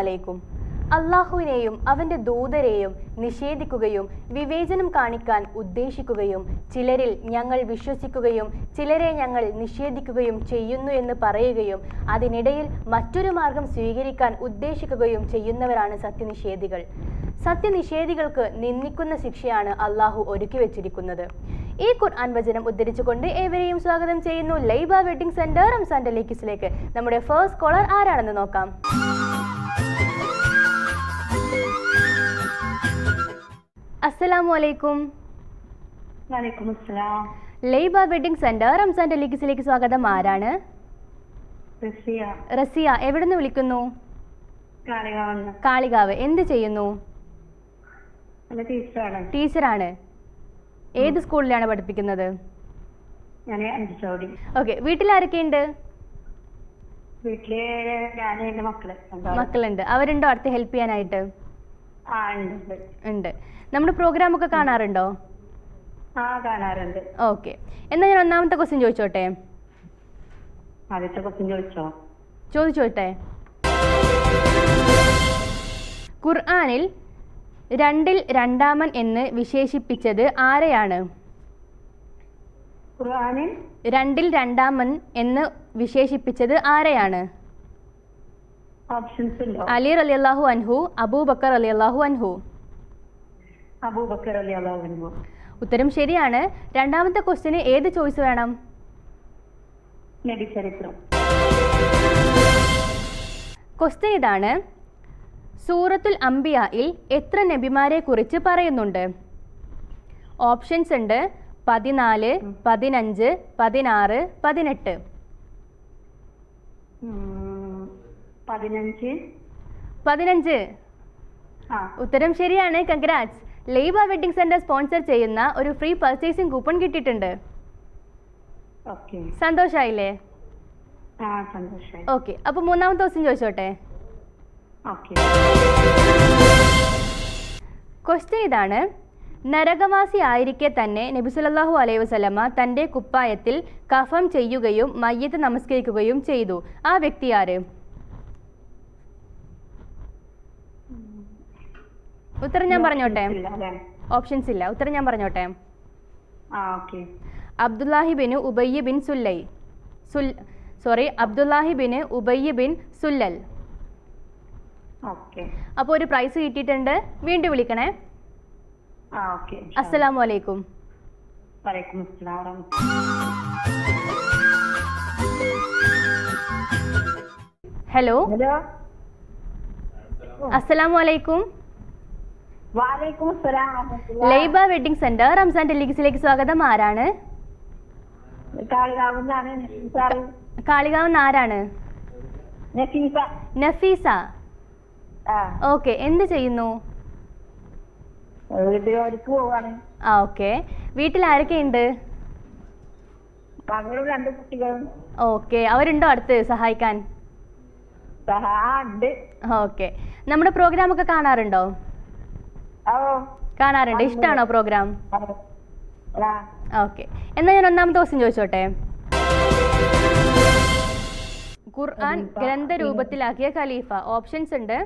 അലൈക്കും അള്ളാഹുവിനെയും അവന്റെ ദൂതരെയും നിഷേധിക്കുകയും വിവേചനം കാണിക്കാൻ ഉദ്ദേശിക്കുകയും ചിലരിൽ ഞങ്ങൾ വിശ്വസിക്കുകയും ചിലരെ ഞങ്ങൾ നിഷേധിക്കുകയും ചെയ്യുന്നു എന്ന് പറയുകയും അതിനിടയിൽ മറ്റൊരു മാർഗം സ്വീകരിക്കാൻ ഉദ്ദേശിക്കുകയും ചെയ്യുന്നവരാണ് സത്യനിഷേധികൾ. സത്യനിഷേധികൾക്ക് നിന്ദിക്കുന്ന ശിക്ഷയാണ് അള്ളാഹു ഒരുക്കി വെച്ചിരിക്കുന്നത്. ഈ ഖുർആൻ വചനം ഉദ്ധരിച്ചുകൊണ്ട് ഏവരെയും സ്വാഗതം ചെയ്യുന്നു. ലൈബ വെഡിങ് സെന്റർ ലേക്കിസിലേക്ക് നമ്മുടെ ഫേസ്റ്റ് കോളർ ആരാണെന്ന് നോക്കാം. അസ്സലാമു അലൈക്കും ലൈബ വെഡിങ് സെന്റർ റംസാൻ ടെലിക്സിലേക്ക് സ്വാഗതം. ആരാണ്? റസിയ. എവിടുന്ന് വിളിക്കുന്നു? കാളികാവ്. എന്ത് ചെയ്യുന്നു? ടീച്ചറാണ്. ഏത് സ്കൂളിലാണ് പഠിപ്പിക്കുന്നത്? ഓക്കെ. ഞാൻ എന്റെ മക്കളുണ്ട്. അവരുണ്ടോ അടുത്ത് ഹെൽപ്പ് ചെയ്യാനായിട്ട്. ഉണ്ട്. നമ്മുടെ പ്രോഗ്രാം ഒക്കെ കാണാറുണ്ടോ? ആ കാണാറുണ്ട്. ഓക്കെ. എന്നാ ഞാൻ ഒന്നാമത്തെ ക്വസ്റ്റ്യൻ ചോദിച്ചോട്ടെ? ആദ്യത്തെ ക്വസ്റ്റ്യൻ ചോദിച്ചോ? ചോദിച്ചോട്ടെ? ഖുർആനിൽ രണ്ടിൽ രണ്ടാമൻ എന്ന് വിശേഷിപ്പിച്ചത് ആരെയാണ്? ഖുർആനിൽ? രണ്ടിൽ രണ്ടാമൻ എന്ന് വിശേഷിപ്പിച്ചത് ആരെയാണ്? അലി അലി അള്ളാഹു അൻഹു അബൂബക്കർ അലി അള്ളാഹു അൻഹു. അബൂബക്കർ അലി അള്ളാഹു ഉത്തരം ശരിയാണ്. രണ്ടാമത്തെ ക്വസ്റ്റ്യന് ഏത് ചോയ്സ് വേണം? ക്വസ്റ്റ്യൻ ഇതാണ്. സൂറത്തുൽ അംബിയയിൽ എത്ര നബിമാരെ കുറിച്ച് പറയുന്നുണ്ട്? ഓപ്ഷൻസ് ഉണ്ട്. പതിനാല് പതിനഞ്ച് പതിനാറ് പതിനെട്ട്. പതിനഞ്ച്. പതിനഞ്ച്. ഉത്തരം ശരിയാണ്. Congrats Laiba wedding centre sponsor ചെയ്യുന്ന ഒരു ഫ്രീ പർച്ചേസിംഗ് കൂപ്പൺ കിട്ടിയിട്ടുണ്ട്. സന്തോഷായില്ലേ? ഓക്കെ അപ്പൊ മൂന്നാമത്തെ ദിവസം ചോദിച്ചോട്ടെ? ക്വസ്റ്റ്യൻ ഇതാണ്. നരകവാസി ആയിരിക്കെ തന്നെ നബിസുലല്ലാഹു അലൈഹി വസല്ലമ തന്റെ കുപ്പായത്തിൽ കഫം ചെയ്യുകയും മയ്യത്ത് നമസ്കരിക്കുകയും ചെയ്തു. ആ വ്യക്തി ആര്? ഉത്തരം ഞാൻ പറഞ്ഞോട്ടെ? ഓപ്ഷൻസ് ഇല്ല ഉത്തരം ഞാൻ പറഞ്ഞോട്ടെ? Abdullahi bin Ubayya bin Sullai. സുൽ sorry Abdullahi bin Ubayya bin Sullal. അപ്പോൾ ഒരു പ്രൈസ് കിട്ടിയിട്ടുണ്ട്. വീണ്ടും വിളിക്കണേ. അസ്സലാമു അലൈക്കും വലൈക്കും ഹലോ? ഹലോ? അസ്സലാമു അലൈക്കും. ലൈബ വെഡിങ് സെന്റർ റംസാൻ ടെലിഗിസിലേക്ക് സ്വാഗതം. ആരാണ്. കാളികാവ് ആരാണ്? നഫീസ ഓക്കെ എന്ത് ചെയ്യുന്നു? ആ ഓക്കെ. വീട്ടിൽ ആരൊക്കെയുണ്ട് ഓക്കെ അവരുണ്ടോ അടുത്ത് സഹായിക്കാൻ? ഓക്കെ. നമ്മുടെ പ്രോഗ്രാം ഒക്കെ കാണാറുണ്ടോ? കാണാറുണ്ട്. ഇഷ്ടമാണോ പ്രോഗ്രാം? ഓക്കെ. എന്നാ ഞാൻ ഒന്നാമത്തെ ക്വസ്റ്റ്യൻ ചോദിച്ചോട്ടെ? ഖുർആൻ ഗ്രന്ഥരൂപത്തിലാക്കിയ ഖലീഫ. ഓപ്ഷൻസ് ഉണ്ട്.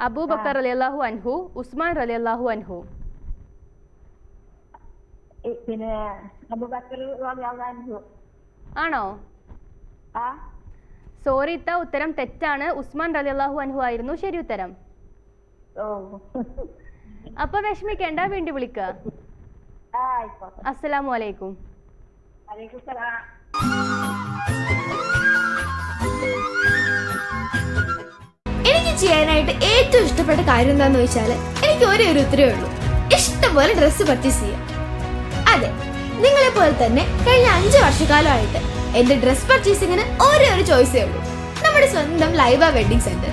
അബൂബക്കർ അലി അള്ളാഹു അൻഹു ഉസ്മാൻ അലി അള്ളാഹു അൻഹു പിന്നെ. ആണോ? സോറി ഇത്ത ഉത്തരം തെറ്റാണ്. ഉസ്മാൻ അലി അള്ളാഹു അൻഹു ആയിരുന്നു. ശരി ഉത്തരം. ഓ. അപ്പൊ വിഷമിക്കേണ്ട വീണ്ടും വിളിക്ക. അസ്സലാമലൈക്കും ആയിക്കോട്ടെ. അസ്സലാമു അലൈക്കും വലൈക്കും സലാം എനിക്ക് ചെയ്യാനായിട്ട് ഏറ്റവും ഇഷ്ടപ്പെട്ട കാര്യം എന്താന്ന് വെച്ചാൽ എനിക്ക് ഒരേ ഒരു ഉത്തരവേ ഉള്ളൂ. ഇഷ്ടംപോലെ ഡ്രസ്സ് പർച്ചേസ് ചെയ്യാം. അതെ നിങ്ങളെ പോലെ തന്നെ കഴിഞ്ഞ അഞ്ച് വർഷക്കാലമായിട്ട് എന്റെ ഡ്രസ് പർച്ചേസിങ്ങിന് ഒരേ ഒരു ചോയ്സേ ഉള്ളൂ. നമ്മുടെ സ്വന്തം Laiba wedding centre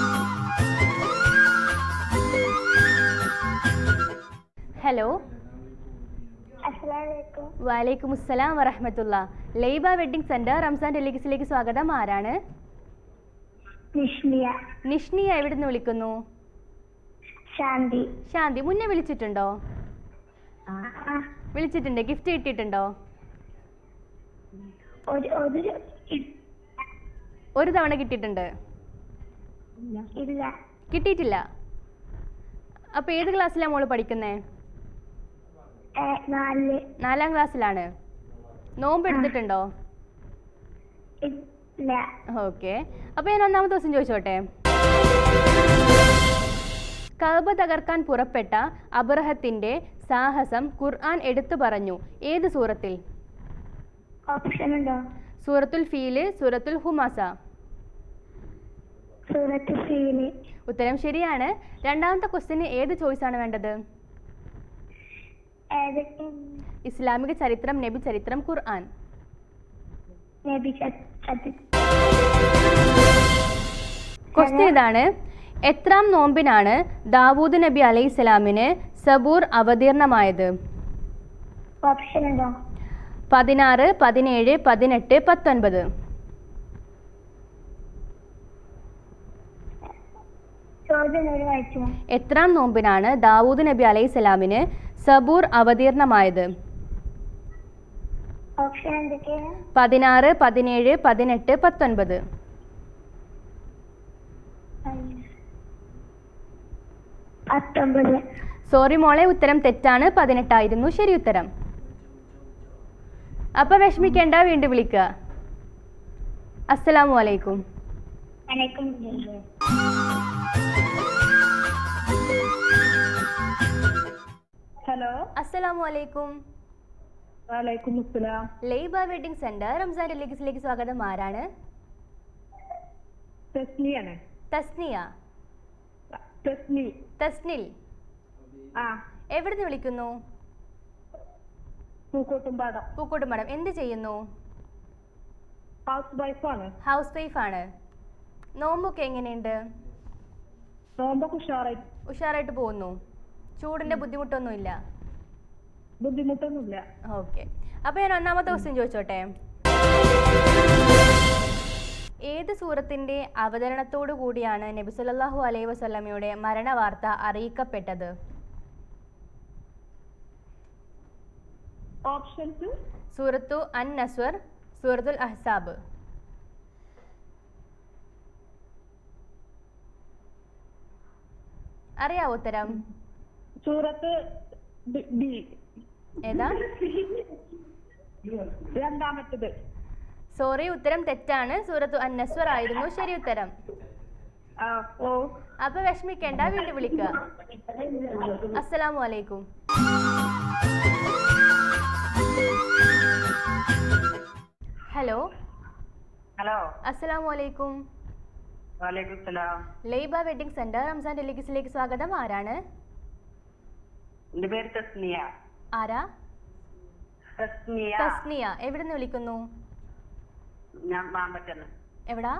വലൈക്കും അസ്സലാം വറഹമത്തുള്ള. ലൈബ വെഡിങ് സെന്റർ റംസാൻ ടെലിക്സിലേക്ക് സ്വാഗതം. ആരാണ്? നിഷ്മിയ. നിഷ്നിയ എവിടെ വിളിക്കുന്നു? ശാന്തി. ശാന്തി മുന്നേ വിളിച്ചിട്ടുണ്ടോ? വിളിച്ചിട്ടുണ്ട്. ഗിഫ്റ്റ് കിട്ടിയിട്ടുണ്ടോ? ഒരു തവണ കിട്ടിയിട്ടുണ്ട്. കിട്ടിയിട്ടില്ല. അപ്പൊ ഏത് ക്ലാസ്സിലാണ് മോൾ പഠിക്കുന്നേ? നാല്. ക്ലാസ്സിലാണ്. നോമ്പ് എടുത്തിട്ടുണ്ടോ? ഓക്കെ. അപ്പൊ ഞാൻ ഒന്നാമത്തെ ദിവസം ചോദിച്ചോട്ടെ? കഅബ തകർക്കാൻ പുറപ്പെട്ട അബ്രഹത്തിന്റെ സാഹസം ഖുർആൻ എടുത്തു പറഞ്ഞു. ഏത് സൂറത്തിൽ? ഓപ്ഷൻ ഉണ്ടോ? സൂറത്തുൽ ഫീൽ സൂറത്തുൽ ഹുമാസ. സൂറത്തുൽ ഫീൽ. ഉത്തരം ശരിയാണ്. രണ്ടാമത്തെ ക്വസ്റ്റിന് ഏത് ചോയ്സ് ആണ് വേണ്ടത്? ഇസ്ലാമിക ചരിത്രം നബി ചരിത്രം ഖുർആൻ. ക്വസ്റ്റ്യൻ ഇതാണ്. എത്രാം നോമ്പിനാണ് ദാവൂദ് നബി അലൈഹി സ്വലാമിന് സബൂർ അവതീർണമായത്? പതിനാറ് പതിനേഴ് പതിനെട്ട് പത്തൊൻപത്. എത്രാം നോമ്പിനാണ് ദാവൂദ് നബി അലൈഹി സ്വലാമിന് സബൂർ അവതീർണമായത്. പതിനാറ് പതിനേഴ് പതിനെട്ട് പത്തൊൻപത്. സോറി മോളെ ഉത്തരം തെറ്റാണ്. പതിനെട്ടായിരുന്നു. ശരി ഉത്തരം. അപ്പൊ വിഷമിക്കേണ്ട വീണ്ടും വിളിക്കുക. അസ്സലാമു അലൈക്കും. ഹലോ അസ്സലാമു അലൈക്കും വലൈക്കും അസ്സലാം ലൈബ വെഡിങ് സെന്റർ റംസാൻ ടെലിക്സിലേക്ക് സ്വാഗതം. ആരാണ്? തസ്നിയാണ്. തസ്നിയ. തസ്നി തസ്നിൽ. ആ. എവിടുന്ന് വിളിക്കുന്നു? പൂക്കോട്ടുംപാടം. എന്ത് ചെയ്യുന്നു? ഹൗസ് വൈഫാണ് ഹൗസ് നോമ്പൊക്കെ എങ്ങനെയുണ്ട്? നോമ്പൊക്കെ ഉഷാറായിട്ട് പോകുന്നു. ചൂടിന്റെ ബുദ്ധിമുട്ടൊന്നുമില്ല. ബുദ്ധിമുട്ടൊന്നുമില്ല. ഓക്കെ. അപ്പൊ ഞാൻ ഒന്നാമത്തെ ക്വസ്റ്റ്യൻ ചോദിച്ചോട്ടെ? ഏത് സൂറത്തിന്റെ അവതരണത്തോടു കൂടിയാണ് നബി സല്ലല്ലാഹു അലൈഹി വസല്ലമയുടെ മരണവാർത്ത അറിയിക്കപ്പെട്ടത്? ഓപ്ഷൻസ് സൂറത്തു അൻ നസ്വർ സൂറത്തുൽ അഹ്സാബ്. അറിയാവോ ഉത്തരം? സൂറത്ത് ഡി ഏതാ? രണ്ടാമത്തത്. സോറി ഉത്തരം തെറ്റാണ്. സൂറത്തു അന്നസ്വർ നസ്വർ ആയിരുന്നു. ശരി ഉത്തരം. അപ്പൊ വിഷമിക്കേണ്ട വീണ്ടും വിളിക്കുക. അസ്സലാമു അലൈക്കും. ഹലോ. ഹലോ. അസ്സലാമു അലൈക്കും. ലൈബ വെഡിങ് സെന്റർ റംസാൻ ഡെലിഗസിലേക്ക് സ്വാഗതം. ആരാണ്? എന്റെ പേര് തസ്നിയ. ആരാ? തസ്നിയ. തസ്നിയ. എവിടുന്ന് വിളിക്കുന്നു? ഞാൻ മാമ്പറ്റന്ന്. എവിടാ?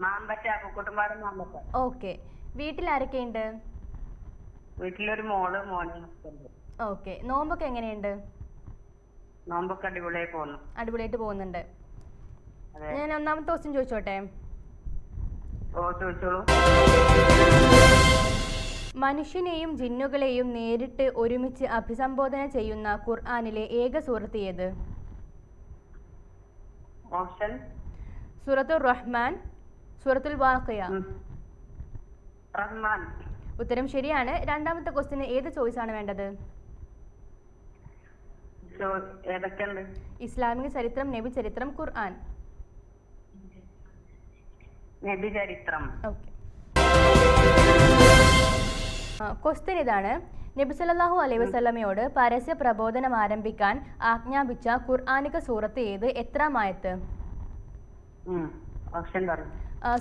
മാമ്പറ്റ പൂക്കോട്ടുംപാടം മാമ്പറ്റ. ഓക്കെ. വീട്ടിൽ ആരൊക്കെയുണ്ട് വീട്ടിലൊരു മോൾ മോന് ഓക്കെ. നോമ്പൊക്കെ എങ്ങനെയുണ്ട്? നോമ്പൊക്കെ അടിപൊളിയായി പോന്നു അടിപൊളിയായിട്ട് പോകുന്നുണ്ട്. ഞാൻ ഒന്നാമത്തെ ദിവസം ചോദിച്ചോട്ടെ? ഓ ചോദിച്ചോളൂ. മനുഷ്യനെയും ജിന്നുകളെയും നേരിട്ട് ഒരുമിച്ച് അഭിസംബോധന ചെയ്യുന്ന ഖുർആാനിലെ ഏക സൂറത്ത് ഏത്? സൂറത്തുൽ റഹ്മാൻ സൂറത്തുൽ വാഖിയ. റഹ്മാൻ. ഉത്തരം ശരിയാണ്. രണ്ടാമത്തെ ക്വസ്റ്റിന് ഏത് ചോയ്സ് ആണ് വേണ്ടത് ഇസ്ലാമിക ചരിത്രം നബി ചരിത്രം ഖുർആൻ. നബി ചരിത്രം. ഓക്കെ. ക്വസ്റ്റ്യൻ ഇതാണ്. നബി സല്ലല്ലാഹു അലൈഹി വസല്ലമയോട് പരസ്യ പ്രബോധനം ആരംഭിക്കാൻ ആജ്ഞാപിച്ച ഖുർആനിക സൂറത്ത് ഏത്? എത്രാമായത്ത്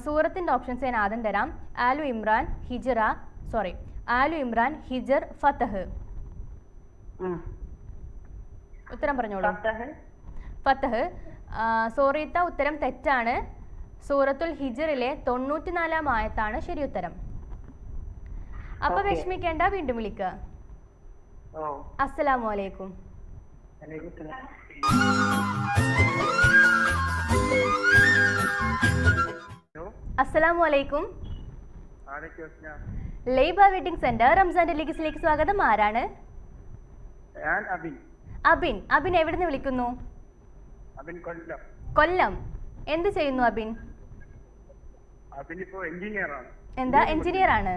സൂറത്തിന്റെ ഓപ്ഷൻസ് ഞാൻ ആദ്യം തരാം. ആലു ഇമ്രാൻ ഹിജറ സോറി ആലു ഇമ്രാൻ ഹിജർ ഫത്തഹ് ഉത്തരം പറഞ്ഞോളൂ. ഫത്തഹ് സോറിത്ത ഉത്തരം തെറ്റാണ്. സൂറത്തുൽ ഹിജറിലെ തൊണ്ണൂറ്റിനാലാം ആയത്താണ് ശരിയുത്തരം. അപ്പൊ. വിഷമിക്കേണ്ട വീണ്ടും വിളിക്ക. അസ്സലാമലൈക്കും. അസ്സലാമു അലൈക്കും വലൈക്കും സലാം. അസ്സലാമു അലൈക്കും ആരൊക്കെ ഞാൻ ലൈബ വെഡിങ് സെന്റർ റംസാന്റെ ലിഗിസിലേക്ക് സ്വാഗതം. ആരാണ്? അബിൻ. അബിൻ. അബിൻ നിന്ന് വിളിക്കുന്നു? അബിൻ കൊല്ലം. കൊല്ലം. എന്ത് ചെയ്യുന്നു അബിൻ? അബിൻ ഇപ്പോ എഞ്ചിനീയർ ആണ്. എന്താ എഞ്ചിനീയർ ആണ്.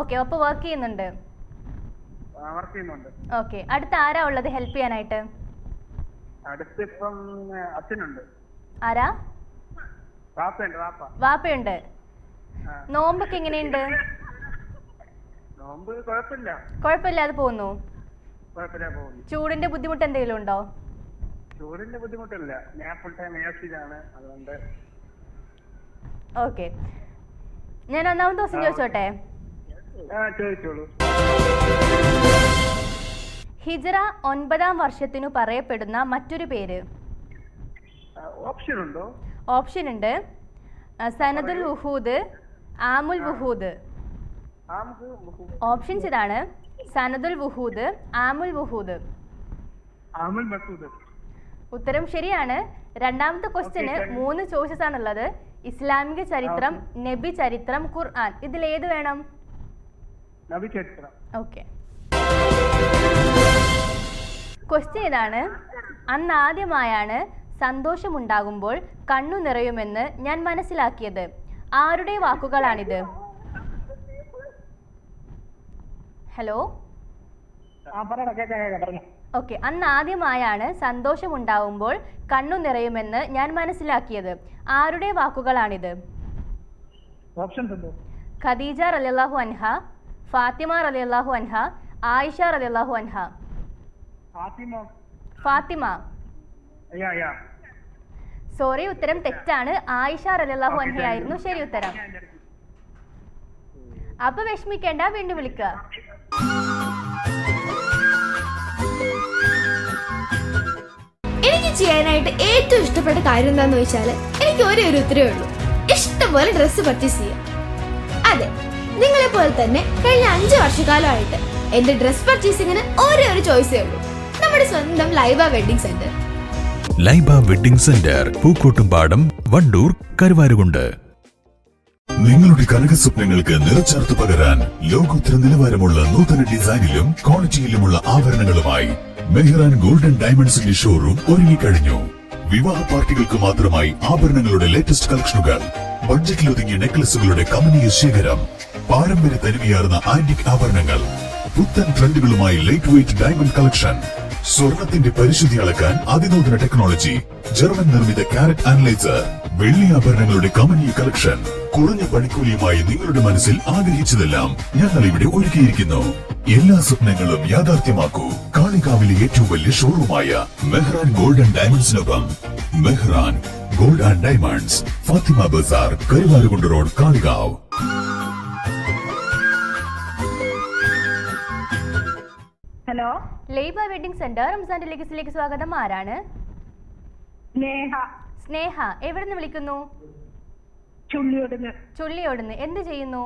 ഓക്കെ അപ്പോൾ വർക്ക് ചെയ്യുന്നുണ്ട്. വർക്ക് ചെയ്യുന്നുണ്ട്. ഓക്കെ അടുത്ത ആരാ ഉള്ളത്? ഹെൽപ്പ് ചെയ്യാനായിട്ട്. അടുത്ത് ഇപ്പം ഏ, അച്ഛനുണ്ട്. ആരാ? വാപ്പയുണ്ട് വാപ്പ. വാപ്പയുണ്ട്. നോമ്പൊക്കെ എങ്ങനെയുണ്ട്? നോമ്പ് കുഴപ്പമില്ല. കുഴപ്പമില്ലാതെ പോകുന്നു. ചൂടിന്റെ ബുദ്ധിമുട്ട് എന്തെങ്കിലും ഉണ്ടോ? ചൂടിന്റെ ബുദ്ധിമുട്ടില്ല. ഞാൻ ഫുൾ ടൈം ഏസിലാണ് അതുകൊണ്ട് ഓക്കെ ഞാൻ ഒന്നാമത്തെ ദിവസം ചോദിച്ചോട്ടെ? ചോദിച്ചോളൂ. ഹിജറ ഒൻപതാം വർഷത്തിനു പറയപ്പെടുന്ന മറ്റൊരു പേര്? ഓപ്ഷൻ ഉണ്ടോ? ഓപ്ഷൻ ഉണ്ട്. സനദുൽ വുഹൂദ് ആമുൽ വുഹൂദ്. ഓപ്ഷൻസ് ഇതാണ്. സനദുൽ വുഹൂദ് ആമുൽ വുഹൂദ്. ഉത്തരം ശരിയാണ്. രണ്ടാമത്തെ ക്വസ്റ്റ്യന് മൂന്ന് ചോയ്സസ് ആണുള്ളത്. ഇസ്ലാമിക ചരിത്രം നബി ചരിത്രം ഖുർആൻ. ഇതിൽ ഏത് വേണം? നബി ചരിത്രം ഓക്കെ. ക്വസ്റ്റ്യൻ ഇതാണ് അന്ന് ആദ്യമായാണ് സന്തോഷമുണ്ടാകുമ്പോൾ കണ്ണു നിറയുമെന്ന് ഞാൻ മനസ്സിലാക്കിയത്. ആരുടെ വാക്കുകളാണിത്? Hello okay. അന്ന് ആദ്യമായാണ് സന്തോഷമുണ്ടാവുമ്പോൾ കണ്ണു നിറയുമെന്ന് ഞാൻ മനസ്സിലാക്കിയത്. ആരുടെ വാക്കുകളാണിത്? ഖദീജ റലാഹു അൻഹ. ഫാത്തിമ റലി അള്ളാഹു അൻഹ ആയിഷ റലി അള്ളാഹു അൻഹ. ഫാത്തിമ. ഫാത്തിമ. യാ യാ. സോറി ഉത്തരം തെറ്റാണ്. ആയിഷ റലി അള്ളാഹു അൻഹ ആയിരുന്നു ശരി. ഉത്തരം. അപ്പൊ വിഷമിക്കേണ്ട വീണ്ടും വിളിക്കുക. എനിക്ക് ചെയ്യാനായിട്ട് ഏറ്റവും ഇഷ്ടപ്പെട്ട കാര്യം എന്താന്ന് വെച്ചാൽ എനിക്ക് ഒരേ ഒരു ഉത്തരവേ ഉള്ളൂ. ഇഷ്ടംപോലെ ഡ്രസ്സ് പർച്ചേസ് ചെയ്യാം. നിങ്ങളെ പോലെ തന്നെ കഴിഞ്ഞ അഞ്ച് വർഷക്കാലമായിട്ട് എന്റെ ഡ്രസ് പർച്ചേസിങ്ങിന് ഒരേ ഒരു ചോയ്സേ ഉള്ളൂ. നമ്മുടെ സ്വന്തം Laiba wedding centre Laiba wedding centre Pookkottumpadam Wandoor Karuvarakundu. നിങ്ങളുടെ കനക സ്വപ്നങ്ങൾക്ക് നിറച്ചേർത്ത് പകരാൻ ലോകോത്തര നിലവാരമുള്ള നൂതന ഡിസൈനിലും ക്വാളിറ്റിയിലുമുള്ള ആഭരണങ്ങളുമായി മെഹ്റാൻ ഗോൾഡൻ ഡയമണ്ട്സിന്റെ ഷോറൂം ഒരുങ്ങിക്കഴിഞ്ഞു. വിവാഹ പാർട്ടികൾക്ക് മാത്രമായി ആഭരണങ്ങളുടെ ലേറ്റസ്റ്റ് കളക്ഷനുകൾ ബഡ്ജറ്റിൽ ഒതുങ്ങിയ നെക്ലസുകളുടെ കമനീയ ശേഖരം പാരമ്പര്യ തനിമയാർന്ന ആന്റിക് ആഭരണങ്ങൾ. പുത്തൻ ട്രെൻഡുകളുമായി ലൈറ്റ് വെയിറ്റ് ഡയമണ്ട് കളക്ഷൻ സ്വർണത്തിന്റെ പരിശുദ്ധി അളക്കാൻ അതിനൂതന ടെക്നോളജി ജർമ്മൻ നിർമ്മിത കാരറ്റ് അനലൈസർ വെള്ളി ആഭരണങ്ങളുടെ കമനീയ കളക്ഷൻ കുറഞ്ഞ പണിക്കൂലിയുമായി നിങ്ങളുടെ മനസ്സിൽ ആഗ്രഹിച്ചതെല്ലാം ഞങ്ങൾ ഇവിടെ ഒരുക്കിയിരിക്കുന്നു. എല്ലാ സ്വപ്നങ്ങളും യാഥാർത്ഥ്യമാക്കൂ. കാളികാവിലെ ഏറ്റവും വലിയ ഷോറൂമായ Mehran gold and ഡയമണ്ട്സിനൊപ്പം Mehran gold and diamonds Fathima Bazar Karuvarakundu road Kalikavu. Hello? Laiba wedding centre റംസാന്റെ ഡെലിഗസിലേക്ക് സ്വാഗതം. ആരാണ്? സ്നേഹ. സ്നേഹ. എവിടെ നിന്ന് വിളിക്കുന്നു? ചുള്ളിയോടുന്ന്. ചുള്ളിയോടുന്ന്. എന്ത് ചെയ്യുന്നു?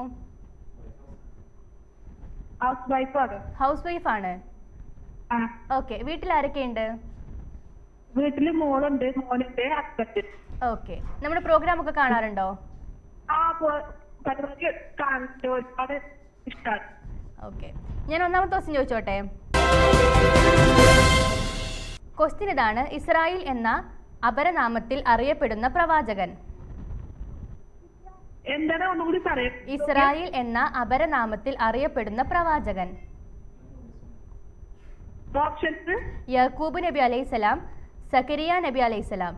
ഹൗസ് വൈഫാണ് ഹൗസ് വൈഫ് ആണ് ആ. ഓക്കെ വീട്ടിൽ ആരൊക്കെയുണ്ട്? വീട്ടിൽ മോളുണ്ട്. മോനുണ്ട് ഹസ്ബൻഡ് ഓക്കെ നമ്മുടെ പ്രോഗ്രാം ഒക്കെ കാണാറുണ്ടോ? ഓക്കെ ഞാൻ ഒന്നാമത്തെ ദിവസം ചോദിച്ചോട്ടെ? ക്വസ്റ്റ്യൻ ഇതാണ്. ഇസ്രായേൽ എന്ന അപരനാമത്തിൽ അറിയപ്പെടുന്ന പ്രവാചകൻ. എന്താണ്? ഒന്നുകൂടി പറയാം. ഇസ്രായേൽ എന്ന അപരനാമത്തിൽ അറിയപ്പെടുന്ന പ്രവാചകൻ. യാക്കൂബ് യക്കൂബ് നബി അലൈഹിസലാം സക്കരിയ നബി അലൈഹിസലാം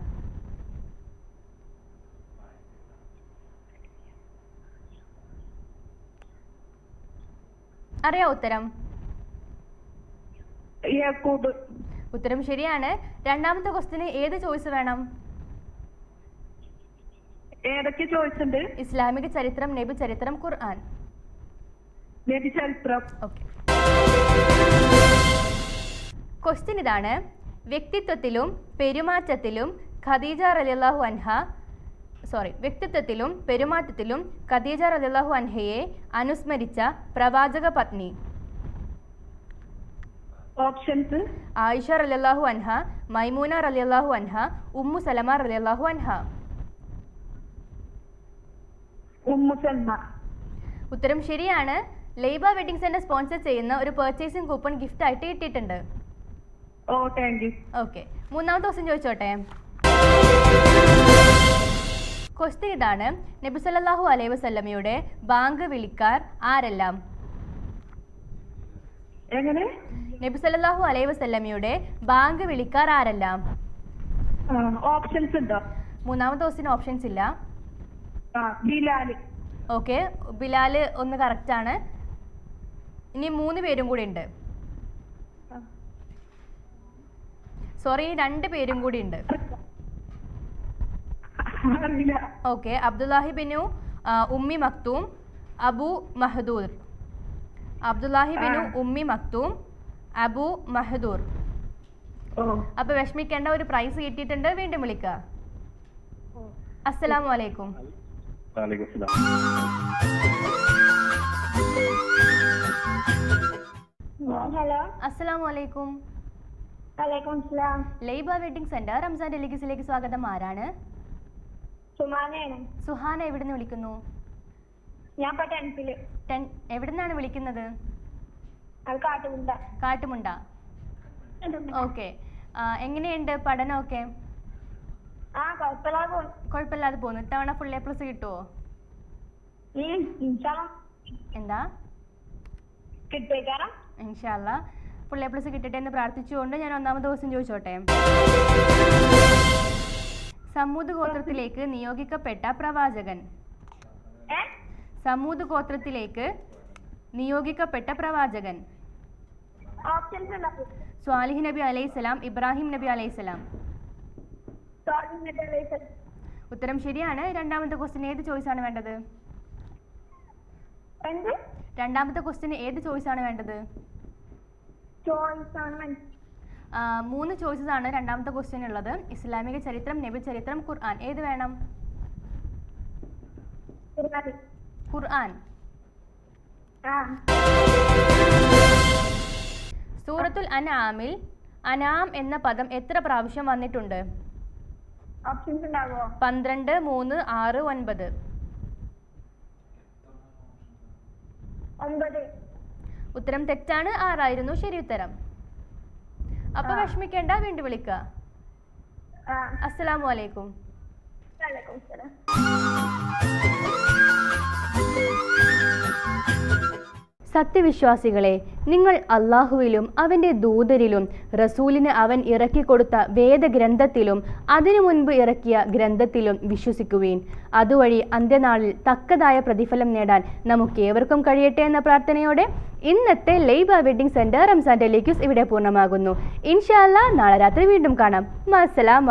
അറിയാ ഉത്തരം? യാക്കൂബ് ഉത്തരം ശരിയാണ്. രണ്ടാമത്തെ ക്വസ്റ്റിന് ഏത് ചോയ്സ് വേണം? ഏതൊക്കെ ഉണ്ട്? ഇസ്ലാമിക ചരിത്രം നബി ചരിത്രം ഖുർആൻ. നബി ചരിത്രം. ഓക്കെ. ക്വസ്റ്റ്യൻ ഇതാണ്. വ്യക്തിത്വത്തിലും പെരുമാറ്റത്തിലും ഖദീജ റലിയല്ലാഹു അൻഹ സോറി വ്യക്തിത്വത്തിലും പെരുമാറ്റത്തിലും ഖദീജ റലിയല്ലാഹു അൻഹയെ അനുസ്മരിച്ച പ്രവാചക പത്നി. ഓപ്ഷൻസ് ആയിഷ റലിയല്ലാഹു അൻഹ മൈമൂന റലിയല്ലാഹു അൻഹ ഉമ്മു സലമ റലിയല്ലാഹു അൻഹ ഉമ്മു സൽമ ഉത്തരം ശരിയാണ്. ലൈബ വെഡിങ് സെന്റർ സ്പോൺസർ ചെയ്യുന്ന ഒരു പർച്ചേസിംഗ് കൂപ്പൺ ഗിഫ്റ്റ് ആയിട്ട് കിട്ടിയിട്ടുണ്ട്. ഓക്കെ മൂന്നാമത്തെ ദിവസം ചോദിച്ചോട്ടെ? ക്വസ്റ്റ്യൻ ഇതാണ്. നബി അലൈവ് വസല്ലമയുടെ ബാങ്ക് വിളിക്കാർ ആരെല്ലാം? എങ്ങനെ? നബി സല്ലല്ലാഹു അലൈഹി വസല്ലമയുടെ ബാങ്ക് വിളിക്കാർ ആരെല്ലാം? ഓപ്ഷൻസ് ഉണ്ടോ? മൂന്നാമത്തെ ദിവസത്തിന് ഓപ്ഷൻസ് ഇല്ല. ബിലാൽ ഓക്കെ ബിലാൽ ഒന്ന് കറക്റ്റ് ആണ്. ഇനി മൂന്ന് പേരും കൂടി ഉണ്ട്. സോറി രണ്ട് പേരും കൂടി ഉണ്ട്. Okay Abdullahi bin Ummi Maktoom Abu Mahdoor Abdullahi bin Ummi Maktoom Abu മഹദൂർ. അപ്പൊ വിഷമിക്കേണ്ട ഒരു പ്രൈസ് കിട്ടിയിട്ടുണ്ട്. വീണ്ടും വിളിക്കുക അസ്സലാമു അലൈക്കും ഹലോ. അസ്സലാമു അലൈക്കും സെന്റർ റംസാൻ ഡെലിഗസിലേക്ക് സ്വാഗതം. ആരാണ്? സുഹാന എവിടുന്ന് വിളിക്കുന്നു? ഞാൻ ഇപ്പൊ ടെൻത്തിൽ ടെൻ എവിടുന്നാണ് വിളിക്കുന്നത്? അത് കാട്ടുമുണ്ട. കാട്ടുമുണ്ട. ഓക്കെ എങ്ങനെയുണ്ട് പഠനമൊക്കെ? ആ കുഴപ്പമില്ലാതെ പോയി കുഴപ്പമില്ലാതെ പോകുന്നു ഇത്തവണ ഫുൾ എ പ്ലസ് കിട്ടുമോ. എന്താ? ഇൻഷാല്ല ഫുൾ എ പ്ലസ് കിട്ടട്ടെ എന്ന് പ്രാർത്ഥിച്ചുകൊണ്ട് ഞാൻ ഒന്നാമത് ദിവസം ചോദിച്ചോട്ടെ? സമൂത് ഗോത്രത്തിലേക്ക് നിയോഗിക്കപ്പെട്ട പ്രവാചകൻ. സമൂത് ഗോത്രത്തിലേക്ക് നിയോഗിക്കപ്പെട്ട പ്രവാചകൻ. സ്വാലിഹ് നബി അലൈഹിസ്സലാം ഇബ്രാഹിം നബി അലൈഹിസ്സലാം ഉത്തരം ശരിയാണ്. രണ്ടാമത്തെ ക്വസ്റ്റിന് ഏത് ചോയ്സ് ആണ് വേണ്ടത്? രണ്ടാമത്തെ ക്വസ്റ്റിന് ഏത് ചോയ്സ് ആണ് വേണ്ടത്? മൂന്ന് ചോയ്സസ് ആണ് രണ്ടാമത്തെ ക്വസ്റ്റ്യൻ ഉള്ളത് ഇസ്ലാമിക ചരിത്രം നബി ചരിത്രം ഖുർആൻ. ഏത് വേണം? ഖുർആൻ. സൂറത്തുൽ അനാമിൽ അനാം എന്ന പദം എത്ര പ്രാവശ്യം വന്നിട്ടുണ്ട്? പന്ത്രണ്ട് മൂന്ന് ആറ് ഒൻപത്. ഉത്തരം തെറ്റാണ് ആറായിരുന്നു ശരി ഉത്തരം. അപ്പൊ. വിഷമിക്കേണ്ട വീണ്ടും വിളിക്ക. അസ്സലാമലൈക്കും വലൈക്കും സത്യവിശ്വാസികളെ നിങ്ങൾ അള്ളാഹുവിലും അവന്റെ ദൂതരിലും റസൂലിന് അവൻ ഇറക്കിക്കൊടുത്ത വേദഗ്രന്ഥത്തിലും അതിനു മുൻപ് ഇറക്കിയ ഗ്രന്ഥത്തിലും വിശ്വസിക്കുവീൻ. അതുവഴി അന്ത്യനാളിൽ തക്കതായ പ്രതിഫലം നേടാൻ നമുക്കേവർക്കും കഴിയട്ടെ എന്ന പ്രാർത്ഥനയോടെ ഇന്നത്തെ ലൈബ വെഡിങ് സെന്റർ റംസാൻ ടെലിക്യൂസ് ഇവിടെ പൂർണമാകുന്നു. ഇൻഷാല്ല നാളെ രാത്രി വീണ്ടും കാണാം. മസലാമ